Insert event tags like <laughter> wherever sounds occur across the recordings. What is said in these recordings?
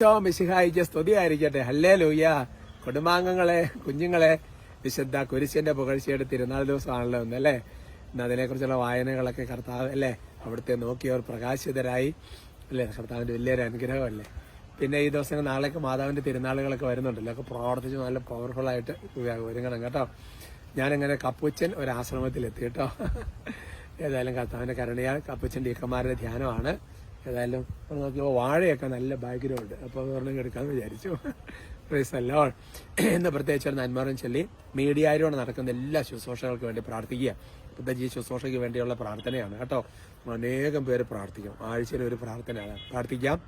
മിശിഹായിക്ക് സ്തുതിയായിരിക്കട്ടെ ഹല്ലേ ലൂയ കുടുംബാംഗങ്ങളെ കുഞ്ഞുങ്ങളെ വിശുദ്ധ കുരിശിന്റെ പുകഴ്ചയുടെ തിരുനാൾ ദിവസമാണല്ലോ ഒന്ന് അല്ലേ? ഇന്ന് അതിനെക്കുറിച്ചുള്ള വായനകളൊക്കെ കർത്താവ് അല്ലേ? അവിടുത്തെ നോക്കിയവർ പ്രകാശിതരായി അല്ലേ? കർത്താവിന്റെ വലിയൊരു അനുഗ്രഹമല്ലേ? പിന്നെ ഈ ദിവസങ്ങൾ നാളേക്ക് മാതാവിന്റെ തിരുനാളുകളൊക്കെ വരുന്നുണ്ടല്ലോ. ഒക്കെ പ്രവർത്തിച്ച് നല്ല പവർഫുൾ ആയിട്ട് ഒരുങ്ങണം കേട്ടോ. ഞാനിങ്ങനെ കപ്പുച്ചൻ ഒരു ആശ്രമത്തിൽ എത്തി കേട്ടോ. ഏതായാലും കർത്താവിന്റെ കരുണയാൽ കപ്പുച്ചൻ ഡീക്കന്മാരുടെ ധ്യാനമാണ്. ഏതായാലും നോക്കിയപ്പോൾ വാഴയൊക്കെ നല്ല ബാക്ക്ഗ്രൗണ്ട് അപ്പോൾ ഒരെണ്ണം എടുക്കാമെന്ന് വിചാരിച്ചു. പ്രൈസ് അല്ലോ എന്ന് പ്രത്യേകിച്ച് ഒരു നന്മാരം ചൊല്ലി. മീഡിയയിലൂടെ നടക്കുന്ന എല്ലാ ശുശ്രൂഷകൾക്ക് വേണ്ടി പ്രാർത്ഥിക്കുക. പ്രത്യേകിച്ച് ഈ ശുശ്രൂഷയ്ക്ക് വേണ്ടിയുള്ള പ്രാർത്ഥനയാണ് കേട്ടോ. അനേകം പേര് പ്രാർത്ഥിക്കും. ആഴ്ചയിൽ ഒരു പ്രാർത്ഥനയാണ് പ്രാർത്ഥിക്കാം.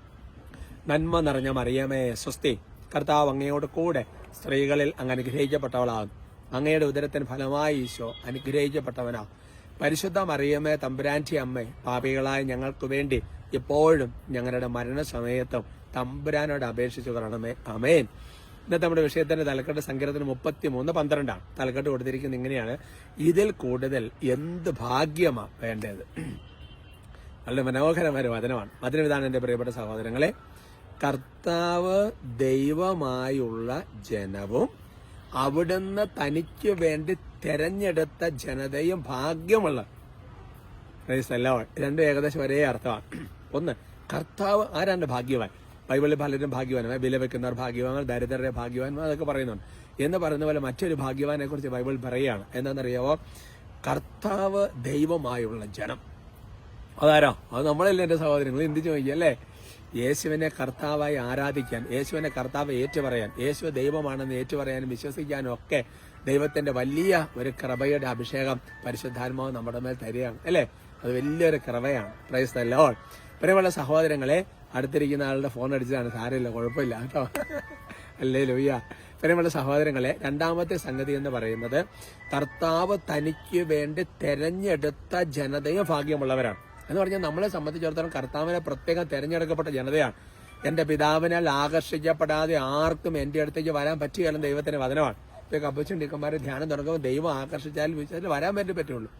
നന്മ നിറഞ്ഞ മറിയമേ സ്വസ്തി. കർത്താവ് അങ്ങയോട് കൂടെ സ്ത്രീകളിൽ അങ്ങ് അനുഗ്രഹിക്കപ്പെട്ടവളാകും അങ്ങയുടെ ഉദരത്തിന് ഫലമായി ഈശോ അനുഗ്രഹിക്കപ്പെട്ടവനാ പരിശുദ്ധ മറിയമ്മേ തമ്പുരാന്റി അമ്മേ പാപികളായ ഞങ്ങൾക്ക് വേണ്ടി എപ്പോഴും ഞങ്ങളുടെ മരണസമയത്തും തമ്പുരാനോട് അപേക്ഷിച്ചു കൊള്ളണമേ അമേൻ ഇന്നത്തെ നമ്മുടെ വിഷയത്തിന്റെ തലക്കെട്ട് സങ്കീർത്തനം മുപ്പത്തി മൂന്ന് പന്ത്രണ്ടാണ്. തലക്കെട്ട് കൊടുത്തിരിക്കുന്നത് ഇങ്ങനെയാണ്. ഇതിൽ കൂടുതൽ എന്ത് ഭാഗ്യമാ വേണ്ടത്? വളരെ മനോഹരമായ വചനമാണ്. വചനവിധാനം എന്റെ പ്രിയപ്പെട്ട സഹോദരങ്ങളെ. കർത്താവ് ദൈവമായുള്ള ജനവും അവിടുന്ന് തനിക്ക് വേണ്ടി തെരഞ്ഞെടുത്ത ജനതയും ഭാഗ്യമുള്ള രണ്ടും ഏകദേശം ഒരേ അർത്ഥമാണ്. ഒന്ന് കർത്താവ് ആരാണ്ട് ഭാഗ്യവാൻ? ബൈബിളിൽ പലരും ഭാഗ്യവാൻ വില വെക്കുന്നവർ ഭാഗ്യവാൻ ദരിദ്രരെ ഭാഗ്യവാൻ അതൊക്കെ പറയുന്നുണ്ട്. എന്ന് പറയുന്ന പോലെ മറ്റൊരു ഭാഗ്യവാനെ കുറിച്ച് ബൈബിൾ പറയുകയാണ്. എന്താണെന്നറിയാവോ? കർത്താവ് ദൈവമായുള്ള ജനം. അതാരോ? അത് നമ്മളല്ലേ എന്റെ സഹോദരങ്ങൾ എന്ത് ചോദിക്കല്ലേ യേശുവിനെ കർത്താവായി ആരാധിക്കാൻ യേശുവിനെ കർത്താവ് ഏറ്റുപറയാൻ യേശു ദൈവമാണെന്ന് ഏറ്റുപറയാനും വിശ്വസിക്കാനും ഒക്കെ ദൈവത്തിന്റെ വലിയ ഒരു കൃപയുടെ അഭിഷേകം പരിശുദ്ധാത്മാവ് നമ്മുടെ മേൽ തരികയാണ് അല്ലേ? അത് വലിയൊരു കൃപയാണ്. പ്രൈസ് ലോഡ് പ്രിയമുള്ള സഹോദരങ്ങളെ അടുത്തിരിക്കുന്ന ആളുടെ ഫോൺ അടിച്ചതാണ്. സാരമില്ല കുഴപ്പമില്ല കേട്ടോ. അല്ലേ ലൊയ്യ പ്രിയമുള്ള സഹോദരങ്ങളെ രണ്ടാമത്തെ സംഗതി എന്ന് പറയുന്നത് കർത്താവ് തനിക്ക് വേണ്ടി തെരഞ്ഞെടുത്ത ജനതയെ ഭാഗ്യമുള്ളവരാണ്. എന്ന് പറഞ്ഞാൽ നമ്മളെ സംബന്ധിച്ചിടത്തോളം കർത്താവിനെ പ്രത്യേകം തെരഞ്ഞെടുക്കപ്പെട്ട ജനതയാണ്. എന്റെ പിതാവിനാൽ ആകർഷിക്കപ്പെടാതെ ആർക്കും എന്റെ അടുത്തേക്ക് വരാൻ പറ്റുകയല്ല ദൈവത്തിന്റെ വചനമാണ്. ഇപ്പൊ കപ്പച്ചുണ്ടിക്കന്മാരെ ധ്യാനം തുടങ്ങുമ്പോൾ ദൈവം ആകർഷിച്ചാലും വിശ്വസിച്ചാൽ വരാൻ വേണ്ടി പറ്റുള്ളൂ.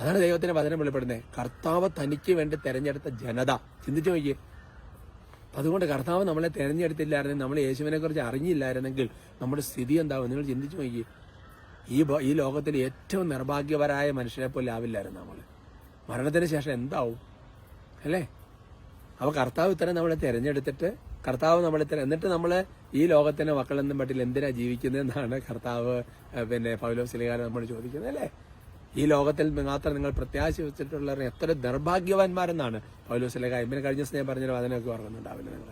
അതാണ് ദൈവത്തിന്റെ വചനം വെളിപ്പെടുന്നത്. കർത്താവ് തനിക്ക് വേണ്ടി തിരഞ്ഞെടുത്ത ജനത. ചിന്തിച്ചു നോക്കിയേ. അതുകൊണ്ട് കർത്താവ് നമ്മളെ തെരഞ്ഞെടുത്തില്ലായിരുന്നെങ്കിൽ നമ്മൾ യേശുവിനെ കുറിച്ച് അറിഞ്ഞില്ലായിരുന്നെങ്കിൽ നമ്മുടെ സ്ഥിതി എന്താവും? നിങ്ങൾ ചിന്തിച്ചു നോക്കിയേ. ഈ ഈ ലോകത്തിൽ ഏറ്റവും നിർഭാഗ്യപരായ മനുഷ്യരെ പോലെ ആവില്ലായിരുന്നു നമ്മൾ മരണത്തിന് ശേഷം എന്താവും? അല്ലേ? അപ്പൊ കർത്താവ് ഇത്തരം നമ്മളെ തിരഞ്ഞെടുത്തിട്ട് കർത്താവ് നമ്മളെ എന്നിട്ട് നമ്മൾ ഈ ലോകത്തിന് മക്കളെന്നും പറ്റില്ല എന്തിനാ ജീവിക്കുന്നതെന്നാണ് കർത്താവ് പിന്നെ പൗലോസ് പൗലോസിലികാലം നമ്മൾ ചോദിക്കുന്നത് അല്ലേ? ഈ ലോകത്തിൽ മാത്രം നിങ്ങൾ പ്രത്യാശ വെച്ചിട്ടുള്ളവർ എത്ര നിർഭാഗ്യവാന്മാരെന്നാണ് പൗലോസിലേഖ ഇമ്മിനെ കഴിഞ്ഞ സ്നേഹം പറഞ്ഞ പറഞ്ഞൊരു വചനമൊക്കെ ഓർക്കുന്നുണ്ടാവില്ല നിങ്ങൾ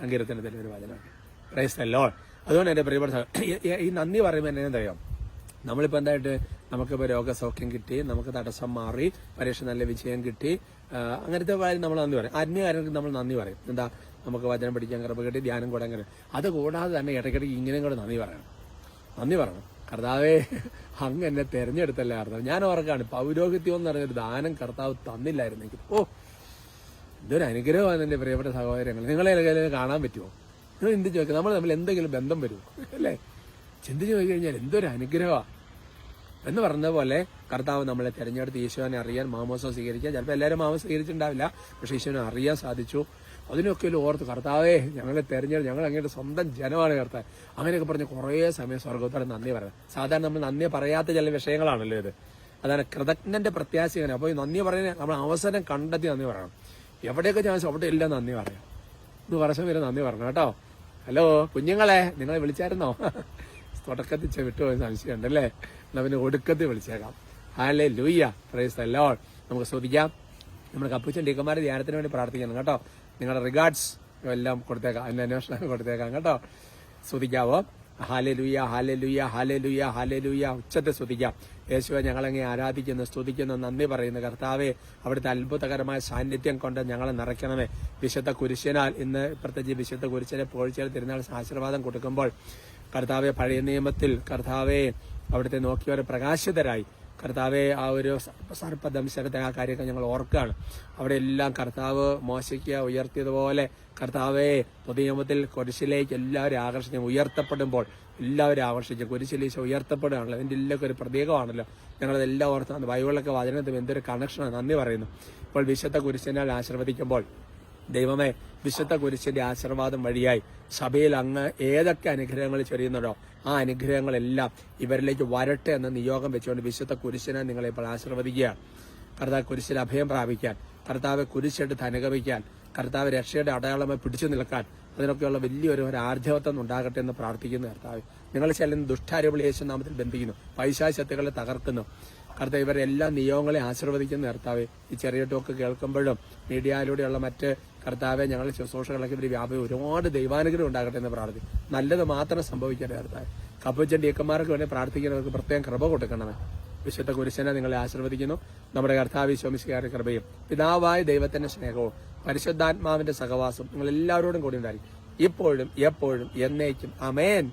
സങ്കീർത്തനത്തിലെ ഒരു വചനമൊക്കെ പ്രൈസ് അല്ലോ അതുകൊണ്ട് എന്റെ പ്രിയപ്പെട്ട ഈ- നന്ദി പറയുമ്പോൾ എന്നെ അറിയാം? നമ്മളിപ്പോൾ എന്തായിട്ട് നമുക്കിപ്പോൾ രോഗസൗഖ്യം കിട്ടി നമുക്ക് തടസ്സം മാറി പരീക്ഷ നല്ല വിജയം കിട്ടി. അങ്ങനത്തെ കാര്യം നമ്മൾ നന്ദി പറയും. ആത്മീയകാര്യങ്ങൾക്ക് നമ്മൾ നന്ദി പറയും. എന്താ നമുക്ക് വചനം പഠിക്കാൻ കൃപ കിട്ടി ധ്യാനം കൂടാൻ കഴിയും അത് കൂടാതെ തന്നെ ഇടയ്ക്കിടയ്ക്ക് ഇങ്ങനെയും കൂടെ നന്ദി പറയണം. നന്ദി പറയണം. കർത്താവേ അങ്ങ് എന്നെ തെരഞ്ഞെടുത്തല്ലേ കർത്താവ്. ഞാൻ ഓർക്കാണ് പൗരോഹിത്യം എന്ന് പറഞ്ഞൊരു ദാനം കർത്താവ് തന്നില്ലായിരുന്നെങ്കിൽ. ഓ എന്തൊരു അനുഗ്രഹമാണ് എന്റെ പ്രിയപ്പെട്ട സഹോദരങ്ങൾ നിങ്ങളെ കാണാൻ പറ്റുമോ? നിങ്ങൾ എന്ത് ചോദിക്കുക നമ്മൾ തമ്മിൽ എന്തെങ്കിലും ബന്ധം വരുമോ? അല്ലേ? ചിന്തിച്ചു നോക്കി കഴിഞ്ഞാൽ എന്തൊരു അനുഗ്രഹമാണ് എന്ന് പറഞ്ഞ പോലെ കർത്താവ് നമ്മളെ തിരഞ്ഞെടുത്ത് ഈശോനെ അറിയാൻ മാമോസം സ്വീകരിക്കാൻ. ചിലപ്പോൾ എല്ലാവരും മാമോസം സ്വീകരിച്ചിട്ടുണ്ടാവില്ല പക്ഷേ ഈശോനെ അറിയാൻ സാധിച്ചു. അതിനൊക്കെ ഒരു ഓർത്ത് കർത്താവേ ഞങ്ങളെ തെരഞ്ഞെടുത്ത് ഞങ്ങൾ അങ്ങയുടെ സ്വന്തം ജനമാണ് കർത്താവ്. അങ്ങനെയൊക്കെ പറഞ്ഞ് കുറേ സമയം സ്വർഗത്തോടെ നന്ദി പറയാം സാധാരണ നമ്മൾ നന്ദി പറയാത്ത ചില വിഷയങ്ങളാണല്ലോ ഇത്. അതാണ് കൃതജ്ഞന്റെ പ്രത്യാശയാണ് അപ്പോൾ ഈ നന്ദി പറയുന്നത് നമ്മൾ അവസരം കണ്ടെത്തി നന്ദി പറയണം. എവിടെയൊക്കെ ചാൻസ് അവിടെ എല്ലാം നന്ദി പറയാം. ഇന്ന് വർഷം വരെ നന്ദി പറഞ്ഞു കേട്ടോ. ഹലോ കുഞ്ഞുങ്ങളെ നിങ്ങളെ വിളിച്ചായിരുന്നോ? <laughs> തുടക്കത്തിൽ വിട്ടുപോയി വിട്ടുപോയ സംശയമുണ്ട് പിന്നെ ഒടുക്കത്തിൽ വിളിച്ചേക്കാം. ഹാലേ ലൂയ്യ പ്രൈസ് അല്ലോ നമുക്ക് ശ്രദ്ധിക്കാം നമ്മുടെ കപ്പുച്ചൻ ടീക്കന്മാരെ ധ്യാനത്തിന് വേണ്ടി പ്രാർത്ഥിക്കണം കേട്ടോ. നിങ്ങളുടെ റിഗാർഡ്സ് എല്ലാം കൊടുത്തേക്കാം. അതിന്റെ അന്വേഷണം കൊടുത്തേക്കാം കേട്ടോ. ശ്രദ്ധിക്കാവോ ഹാലേ ലൂയ്യ ഹാലേ ലൂയ്യ ഹാലേ ലൂയ്യ ഹാലേ ലൂയ്യ ഉച്ചത്തെ സ്തുതിക്കാം. യേശുവെ ഞങ്ങളങ്ങെ ആരാധിക്കുന്നു സ്തുതിക്കുന്നു നന്ദി പറയുന്നു. കർത്താവെ അവിടുത്തെ അത്ഭുതകരമായ സാന്നിധ്യം കൊണ്ട് ഞങ്ങളെ നിറയ്ക്കണമേ. വിശുദ്ധ കുരിശനാൽ ഇന്ന് പ്രത്യേകിച്ച് വിശുദ്ധ കുരിശനെ പോഴ്ചയിൽ തിരുനാൾ ആശീർവാദം കൊടുക്കുമ്പോൾ കർത്താവെ പഴയ നിയമത്തിൽ കർത്താവെ അവിടുത്തെ നോക്കിയവരെ പ്രകാശിതരായി. കർത്താവെ ആ ഒരു സർപ്പദംശനത്തെ ആ കാര്യമൊക്കെ ഞങ്ങൾ ഓർക്കുകയാണ്. അവിടെ എല്ലാം കർത്താവ് മോശയ്ക്ക് ഉയർത്തിയതുപോലെ കർത്താവെ പൊതുനിയമത്തിൽ കുരിശിലേക്ക് എല്ലാവരും ആകർഷിച്ച് ഉയർത്തപ്പെടുമ്പോൾ എല്ലാവരും ആകർഷിച്ച് കുരിശിലേശ ഉയർത്തപ്പെടുകയാണല്ലോ. അതിന്റെ എല്ലാം ഒരു പ്രതീകമാണല്ലോ. ഞങ്ങളതെല്ലാം ഓർത്ത് ബൈബിളൊക്കെ വചനത്തിൽ എന്തൊരു കണക്ഷനാണ് നന്ദി പറയുന്നു. ഇപ്പോൾ വിശുദ്ധ കുരിശിനാൽ ആശീർവദിക്കുമ്പോൾ ദൈവമേ വിശുദ്ധ കുരിശിന്റെ ആശീർവാദം വഴിയായി സഭയിൽ അങ്ങ് ഏതൊക്കെ അനുഗ്രഹങ്ങൾ ചൊരിയുന്നുണ്ടോ ആ അനുഗ്രഹങ്ങളെല്ലാം ഇവരിലേക്ക് വരട്ടെ എന്ന നിയോഗം വെച്ചുകൊണ്ട് വിശുദ്ധ കുരിശിനെ നിങ്ങളെ ഇപ്പോൾ ആശീർവദിക്കുകയാണ് കർത്താവ് കുരിശിൽ അഭയം പ്രാപിക്കാൻ കർത്താവ് കുരിശെടുത്ത് അനുഗമിക്കാൻ കർത്താവ് രക്ഷയുടെ അടയാളമായി പിടിച്ചു നിൽക്കാൻ അതിനൊക്കെയുള്ള വലിയൊരു ഒരു ആർജവത്വം ഉണ്ടാകട്ടെ എന്ന് പ്രാർത്ഥിക്കുന്നു കർത്താവ്. നിങ്ങൾ ചെല്ലുന്ന ദുഷ്ടാരവിളി യേശു നാമത്തിൽ ബന്ധിക്കുന്നു. പൈശാശക്തികളെ തകർക്കുന്നു. കർത്താവ് ഇവരെ എല്ലാ നിയോഗങ്ങളെ ആശീർവദിക്കുന്ന കർത്താവ് ഈ ചെറിയ ടോക്ക് കേൾക്കുമ്പോഴും മീഡിയയിലൂടെയുള്ള മറ്റ് കർത്താവെ ഞങ്ങളുടെ ശുശ്രൂഷകളൊക്കെ ഇവർ വ്യാപകം ഒരുപാട് ദൈവാനുഗ്രഹം ഉണ്ടാകട്ടെ എന്ന് പ്രാർത്ഥിക്കും. നല്ലത് മാത്രം സംഭവിക്കട്ടെ കർത്താവ്. കപ്പച്ചൻ ഇയക്കന്മാർക്ക് വേണ്ടി പ്രാർത്ഥിക്കുന്നവർക്ക് പ്രത്യേകം കൃപ കൊടുക്കണമേ. വിശുദ്ധ കുരിശനെ നിങ്ങളെ ആശീർവദിക്കുന്നു. നമ്മുടെ കർത്താവ് ശോമിശികാരുടെ കൃപയും പിതാവായ ദൈവത്തിന്റെ സ്നേഹവും പരിശുദ്ധാത്മാവിന്റെ സഹവാസം നിങ്ങൾ എല്ലാവരോടും കൂടി ഉണ്ടായിരിക്കും. ഇപ്പോഴും എപ്പോഴും എന്നേക്കും. അമേൻ